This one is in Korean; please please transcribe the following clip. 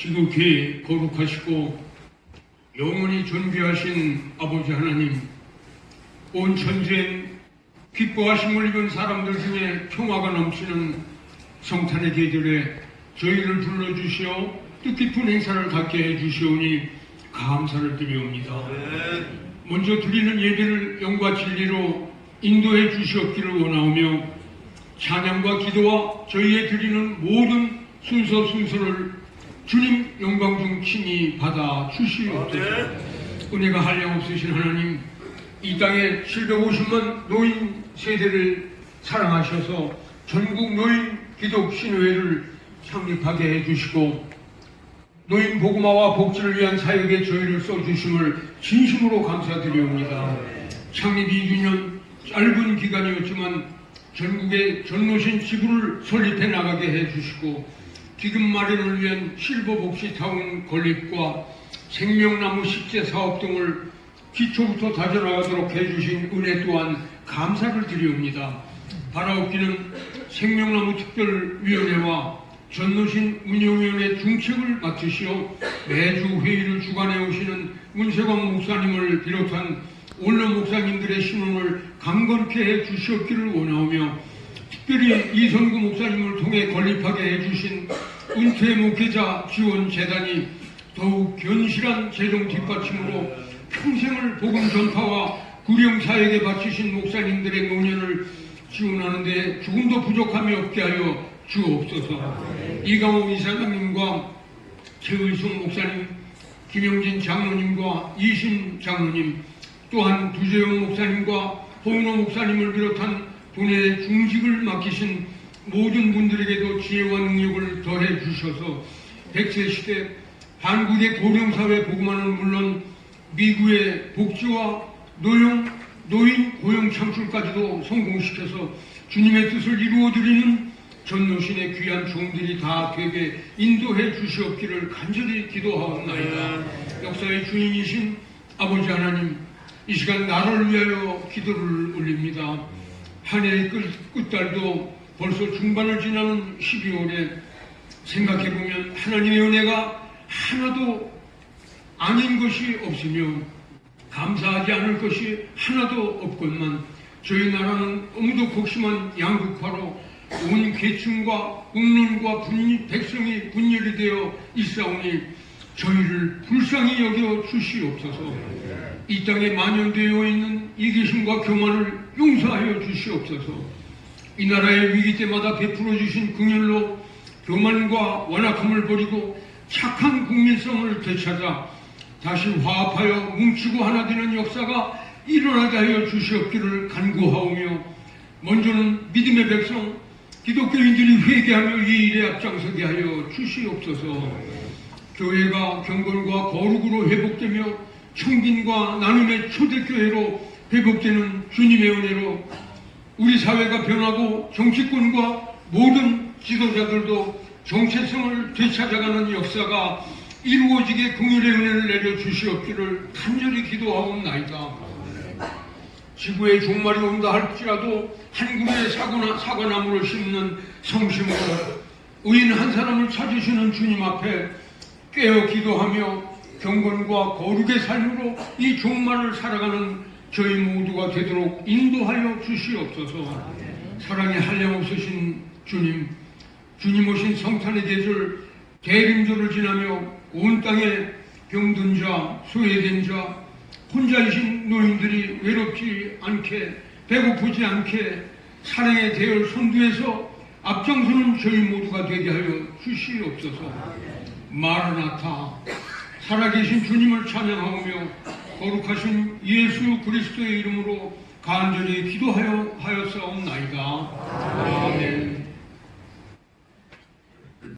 지극히 거룩하시고 영원히 존귀하신 아버지 하나님 온 천지엔 기뻐하심을 입은 사람들 중에 평화가 넘치는 성탄의 계절에 저희를 불러주시어 뜻깊은 행사를 갖게 해주시오니 감사를 드리옵니다. 먼저 드리는 예배를 영과 진리로 인도해 주시옵기를 원하오며 찬양과 기도와 저희의 드리는 모든 순서 순서를 주님 영광 중 친히 받아 주시옵소서. 은혜가 한량 없으신 하나님 이 땅에 750만 노인 세대를 사랑하셔서 전국 노인 기독 신회를 창립하게 해주시고 노인 복음화와 복지를 위한 사역에 저희를 써주심을 진심으로 감사드리옵니다. 창립 2주년 짧은 기간이었지만 전국에 전노신 지구를 설립해 나가게 해주시고 기금 마련을 위한 실버복지 타운 건립과 생명나무 식재 사업 등을 기초부터 다져나가도록 해주신 은혜 또한 감사를 드리옵니다. 바라옵기는 생명나무 특별위원회와 전노신 운영위원회 중책을 맡으시어 매주 회의를 주관해 오시는 문세광 목사님을 비롯한 원로 목사님들의 신원을 강건케 해 주시옵기를 원하오며 특별히 이선구 목사님을 통해 건립하게 해주신 은퇴 목회자 지원 재단이 더욱 견실한 재정 뒷받침으로 평생을 복음 전파와 구령 사역에 바치신 목사님들의 노년을 지원하는 데 조금도 부족함이 없게 하여 주옵소서. 이강호 이사장님과 최의성 목사님, 김영진 장로님과 이신 장로님, 또한 두재영 목사님과 홍인호 목사님을 비롯한 분의 중직을 맡기신 모든 분들에게도 지혜와 능력을 더해 주셔서 백세 시대 한국의 고령사회 복음화는 물론 미국의 복지와 노용, 노인 고용 창출까지도 성공시켜서 주님의 뜻을 이루어드리는 전노신의 귀한 종들이 다 되게 인도해 주시옵기를 간절히 기도하옵나이다. 역사의 주인이신 아버지 하나님, 이 시간 나를 위하여 기도를 올립니다. 한 해의 끝, 끝달도 벌써 중반을 지나는 12월에 생각해보면 하나님의 은혜가 하나도 아닌 것이 없으며 감사하지 않을 것이 하나도 없건만 저희 나라는 너무도 곡심한 양극화로 온 계층과 국민과 분리, 백성이 분열이 되어 있사오니 저희를 불쌍히 여겨 주시옵소서. 이 땅에 만연되어 있는 이기심과 교만을 용서하여 주시옵소서. 이 나라의 위기 때마다 베풀어 주신 긍휼로 교만과 완악함을 버리고 착한 국민성을 되찾아 다시 화합하여 뭉치고 하나 되는 역사가 일어나게 하여 주시옵기를 간구하오며 먼저는 믿음의 백성 기독교인들이 회개하며 이 일에 앞장서게 하여 주시옵소서 교회가 경건과 거룩으로 회복되며 청긴과 나눔의 초대교회로 회복되는 주님의 은혜로 우리 사회가 변하고 정치권과 모든 지도자들도 정체성을 되찾아가는 역사가 이루어지게 긍휼의 은혜를 내려 주시옵기를 간절히 기도하옵나이다. 지구의 종말이 온다 할지라도 한 그루의 사과나, 사과나무를 심는 성심으로 의인 한 사람을 찾으시는 주님 앞에 깨어 기도하며 경건과 거룩의 삶으로 이 종말을 살아가는 저희 모두가 되도록 인도하여 주시옵소서. 사랑이 한량 없으신 주님, 주님 오신 성탄의 계절 대림절을 지나며 온 땅에 병든 자, 소외된 자, 혼자이신 노인들이 외롭지 않게 배고프지 않게 사랑의 대열 선두에서 앞장서는 저희 모두가 되게 하여 주시옵소서. 마르나타 살아계신 주님을 찬양하오며 거룩하신 예수 그리스도의 이름으로 간절히 기도하여 하였사옵나이다. 아멘.